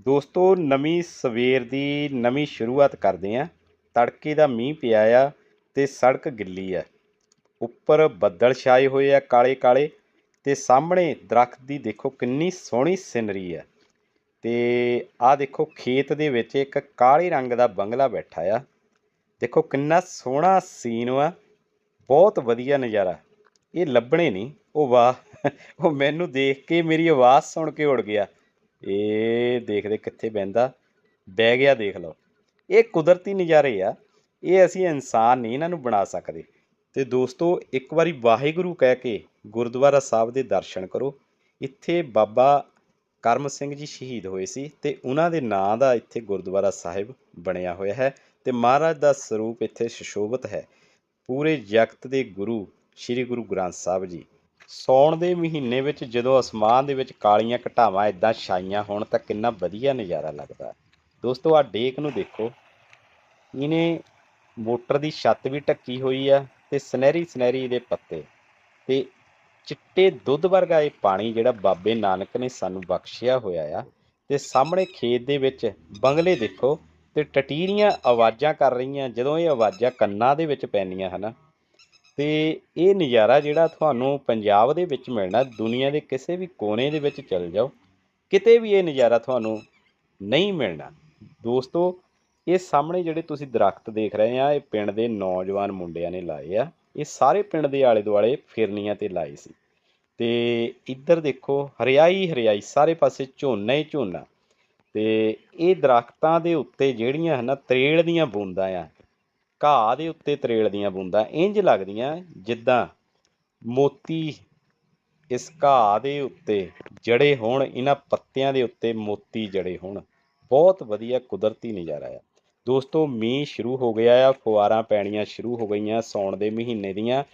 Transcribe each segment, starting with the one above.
ਦੋਸਤੋ, ਨਵੀਂ ਸਵੇਰ ਦੀ ਨਵੀਂ ਸ਼ੁਰੂਆਤ ਕਰਦੇ ਆਂ। ਤੜਕੇ ਦਾ ਮੀਂਹ ਪਿਆ ਆ ਤੇ ਸੜਕ ਗਿੱਲੀ ਆ। ਉੱਪਰ ਬੱਦਲ ਛਾਏ ਹੋਏ ਆ ਕਾਲੇ ਕਾਲੇ ਤੇ ਸਾਹਮਣੇ ਦਰਖਤ ਦੀ ਦੇਖੋ ਕਿੰਨੀ ਸੋਹਣੀ ਸਿਨਰੀ ਆ। ਤੇ ਆਹ ਦੇਖੋ ਖੇਤ ਦੇ ਵਿੱਚ ਇੱਕ ਕਾਲੇ ਰੰਗ ਦਾ ਬੰਗਲਾ ਬੈਠਾ ਆ। ਦੇਖੋ ਕਿੰਨਾ ਸੋਹਣਾ ਸੀਨ ਆ ਬਹੁਤ ਵਧੀਆ ਨਜ਼ਾਰਾ। ਇਹ ਲੱਭਣੇ ਨਹੀਂ। ਉਹ ਵਾਹ, ਉਹ ਮੈਨੂੰ ਦੇਖ ਕੇ ਮੇਰੀ ਆਵਾਜ਼ ਸੁਣ ਕੇ ਉੜ ਗਿਆ। ਇਹ ਦੇਖਦੇ ਕਿੱਥੇ ਬਹਿੰਦਾ? ਬਹਿ ਗਿਆ ਦੇਖ ਲਓ। ਇਹ ਕੁਦਰਤੀ ਨਜ਼ਾਰੇ ਆ। ਇਹ ਅਸੀਂ ਇਨਸਾਨ ਨਹੀਂ ਇਹਨਾਂ ਨੂੰ ਬਣਾ ਸਕਦੇ। ਤੇ ਦੋਸਤੋ, ਇੱਕ ਵਾਰੀ ਵਾਹਿਗੁਰੂ ਕਹਿ ਕੇ ਗੁਰਦੁਆਰਾ ਸਾਹਿਬ ਦੇ ਦਰਸ਼ਨ ਕਰੋ। ਇੱਥੇ ਬਾਬਾ ਕਰਮ ਸਿੰਘ ਜੀ ਸ਼ਹੀਦ ਹੋਏ ਸੀ ਤੇ ਉਹਨਾਂ ਦੇ ਨਾਂ ਦਾ ਇੱਥੇ ਗੁਰਦੁਆਰਾ ਸਾਹਿਬ ਬਣਿਆ ਹੋਇਆ ਹੈ ਤੇ ਮਹਾਰਾਜ ਦਾ ਸਰੂਪ ਇੱਥੇ ਸੁਸ਼ੋਭਿਤ ਹੈ। ਪੂਰੇ ਜਗਤ ਦੇ ਗੁਰੂ, ਸ੍ਰੀ ਗੁਰੂ ਗ੍ਰੰਥ ਸਾਹਿਬ ਜੀ। ਸੌਣ ਦੇ ਮਹੀਨੇ ਵਿੱਚ ਜਦੋਂ ਅਸਮਾਨ ਦੇ ਵਿੱਚ ਕਾਲੀਆਂ ਘਟਾਵਾਂ ਇਦਾਂ ਛਾਈਆਂ ਹੋਣ ਤਾਂ ਕਿੰਨਾ ਵਧੀਆ ਨਜ਼ਾਰਾ ਲੱਗਦਾ। ਦੋਸਤੋ ਆ ਡੇਕ ਨੂੰ ਦੇਖੋ। ਇਹਨੇ ਮੋਟਰ ਦੀ ਛੱਤ ਵੀ ਢੱਕੀ ਹੋਈ ਆ ਤੇ ਸੁਨਹਿਰੀ ਸੁਨਹਿਰੀ ਇਹਦੇ ਪੱਤੇ। ਤੇ ਚਿੱਟੇ ਦੁੱਧ ਵਰਗਾ ਇਹ ਪਾਣੀ ਜਿਹੜਾ ਬਾਬੇ ਨਾਨਕ ਨੇ ਸਾਨੂੰ ਬਖਸ਼ਿਆ ਹੋਇਆ ਆ। ਤੇ ਸਾਹਮਣੇ ਖੇਤ ਦੇ ਵਿੱਚ ਬੰਗਲੇ ਦੇਖੋ ਤੇ ਟਟੀਰੀਆਂ ਆਵਾਜ਼ਾਂ ਕਰ ਰਹੀਆਂ। ਜਦੋਂ ਇਹ ਆਵਾਜ਼ਾਂ ਕੰਨਾਂ ਦੇ ਵਿੱਚ ਪੈਂਦੀਆਂ ਹਨਾ ਤੇ ਇਹ ਨਜ਼ਾਰਾ ਜਿਹੜਾ ਤੁਹਾਨੂੰ ਪੰਜਾਬ ਦੇ ਵਿੱਚ ਮਿਲਣਾ, ਦੁਨੀਆ ਦੇ ਕਿਸੇ ਵੀ ਕੋਨੇ ਦੇ ਵਿੱਚ ਚਲ ਜਾਓ, ਕਿਤੇ ਵੀ ਇਹ ਨਜ਼ਾਰਾ ਤੁਹਾਨੂੰ ਨਹੀਂ ਮਿਲਣਾ। ਦੋਸਤੋ, ਇਹ ਸਾਹਮਣੇ ਜਿਹੜੇ ਤੁਸੀਂ ਦਰਖਤ ਦੇਖ ਰਹੇ ਆ, ਇਹ ਪਿੰਡ ਦੇ ਨੌਜਵਾਨ ਮੁੰਡਿਆਂ ਨੇ ਲਾਏ ਆ। ਇਹ ਸਾਰੇ ਪਿੰਡ ਦੇ ਆਲੇ ਦੁਆਲੇ ਫਿਰਨੀਆਂ ਤੇ ਲਾਏ ਸੀ। ਤੇ ਇੱਧਰ ਦੇਖੋ, ਹਰਿਆਈ ਹਰਿਆਈ, ਸਾਰੇ ਪਾਸੇ ਝੋਨਾ ਹੀ ਝੋਨਾ। ਤੇ ਇਹ ਦਰਖਤਾਂ ਦੇ ਉੱਤੇ ਜਿਹੜੀਆਂ ਹਨ ਤਰੇੜ ਦੀਆਂ ਬੂੰਦਾਂ ਆ। ਘਾਹ ਦੇ ਉੱਤੇ ਤਰੇਲ ਦੀਆਂ ਬੂੰਦਾਂ ਇੰਜ ਲੱਗਦੀਆਂ ਜਿੱਦਾਂ ਮੋਤੀ ਇਸ ਘਾਹ ਦੇ ਉੱਤੇ ਜੜੇ ਹੋਣ, ਇਹਨਾਂ ਪੱਤਿਆਂ ਦੇ ਉੱਤੇ ਮੋਤੀ ਜੜੇ ਹੋਣ। ਬਹੁਤ ਵਧੀਆ ਕੁਦਰਤੀ ਨਜ਼ਾਰਾ ਆ। ਦੋਸਤੋ, ਮੀਂਹ ਸ਼ੁਰੂ ਹੋ ਗਿਆ ਆ ਫੁਆਰਾਂ ਪੈਣੀਆਂ ਸ਼ੁਰੂ ਹੋ ਗਈਆਂ ਸੌਣ ਦੇ ਮਹੀਨੇ ਦੀਆਂ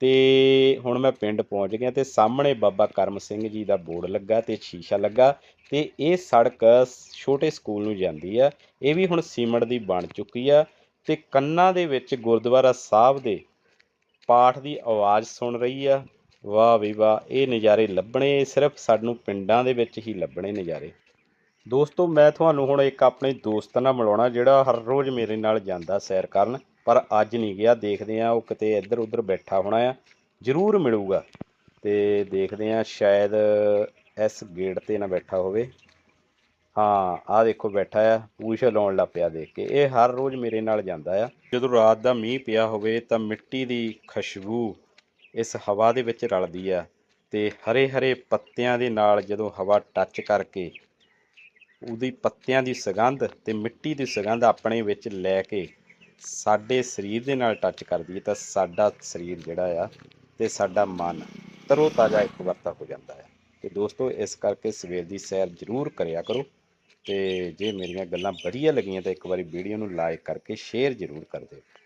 ਤੇ ਹੁਣ ਮੈਂ ਪਿੰਡ ਪਹੁੰਚ ਗਿਆ ਤੇ ਸਾਹਮਣੇ ਬਾਬਾ ਕਰਮ ਸਿੰਘ ਜੀ ਦਾ ਬੋਰਡ ਲੱਗਾ ਤੇ ਸ਼ੀਸ਼ਾ ਲੱਗਾ ਤੇ ਇਹ ਸੜਕ ਛੋਟੇ ਸਕੂਲ ਨੂੰ ਜਾਂਦੀ ਆ। ਇਹ ਵੀ ਹੁਣ ਸੀਮਟ ਦੀ ਬਣ ਚੁੱਕੀ ਆ ਤੇ ਕੰਨਾਂ ਦੇ ਵਿੱਚ ਗੁਰਦੁਆਰਾ ਸਾਹਿਬ ਦੇ ਪਾਠ ਦੀ ਆਵਾਜ਼ ਸੁਣ ਰਹੀ ਆ। ਵਾਹ ਵੀ ਵਾਹ, ਇਹ ਨਜ਼ਾਰੇ ਲੱਭਣੇ ਸਿਰਫ ਸਾਨੂੰ ਪਿੰਡਾਂ ਦੇ ਵਿੱਚ ਹੀ ਲੱਭਣੇ ਨਜ਼ਾਰੇ। ਦੋਸਤੋ, ਮੈਂ ਤੁਹਾਨੂੰ ਹੁਣ ਇੱਕ ਆਪਣੇ ਦੋਸਤ ਨਾਲ ਮਿਲਾਉਣਾ, ਜਿਹੜਾ ਹਰ ਰੋਜ਼ ਮੇਰੇ ਨਾਲ ਜਾਂਦਾ ਸੈਰ ਕਰਨ, ਪਰ ਅੱਜ ਨਹੀਂ ਗਿਆ। ਦੇਖਦੇ ਆ ਉਹ ਕਿਤੇ ਇੱਧਰ ਉੱਧਰ ਬੈਠਾ ਹੋਣਾ ਆ। ਜ਼ਰੂਰ ਮਿਲੂਗਾ ਤੇ ਦੇਖਦੇ ਆ ਸ਼ਾਇਦ ਇਸ ਗੇਟ ਤੇ ਨਾ ਬੈਠਾ ਹੋਵੇ। ਹਾਂ, ਆਹ ਦੇਖੋ ਬੈਠਾ ਆ, ਪੂਛ ਲਾਉਣ ਲੱਗ ਪਿਆ ਦੇਖ ਕੇ। ਇਹ ਹਰ ਰੋਜ਼ ਮੇਰੇ ਨਾਲ ਜਾਂਦਾ ਆ। ਜਦੋਂ ਰਾਤ ਦਾ ਮੀਂਹ ਪਿਆ ਹੋਵੇ ਤਾਂ ਮਿੱਟੀ ਦੀ ਖੁਸ਼ਬੂ ਇਸ ਹਵਾ ਦੇ ਵਿੱਚ ਰਲਦੀ ਆ ਤੇ ਹਰੇ ਹਰੇ ਪੱਤਿਆਂ ਦੇ ਨਾਲ ਜਦੋਂ ਹਵਾ ਟੱਚ ਕਰਕੇ ਉਹਦੀ ਪੱਤਿਆਂ ਦੀ ਸੁਗੰਧ ਤੇ ਮਿੱਟੀ ਦੀ ਸੁਗੰਧ ਆਪਣੇ ਵਿੱਚ ਲੈ ਕੇ ਸਾਡੇ ਸਰੀਰ ਦੇ ਨਾਲ ਟੱਚ ਕਰਦੀ ਹੈ ਤਾਂ ਸਾਡਾ ਸਰੀਰ ਜਿਹੜਾ ਆ ਤੇ ਸਾਡਾ ਮਨ ਤਰੋ ਤਾਜ਼ਾ ਇੱਕ ਵਰਤਾ ਹੋ ਜਾਂਦਾ ਹੈ ਤੇ ਦੋਸਤੋ, ਇਸ ਕਰਕੇ ਸਵੇਰ ਦੀ ਸੈਰ ਜ਼ਰੂਰ ਕਰਿਆ ਕਰੋ। ਤੇ ਜੇ ਮੇਰੀਆਂ ਗੱਲਾਂ ਵਧੀਆ ਲੱਗੀਆਂ ਤਾਂ ਇੱਕ ਵਾਰੀ ਵੀਡੀਓ ਨੂੰ ਲਾਈਕ ਕਰਕੇ ਸ਼ੇਅਰ ਜ਼ਰੂਰ ਕਰ ਦਿਓ।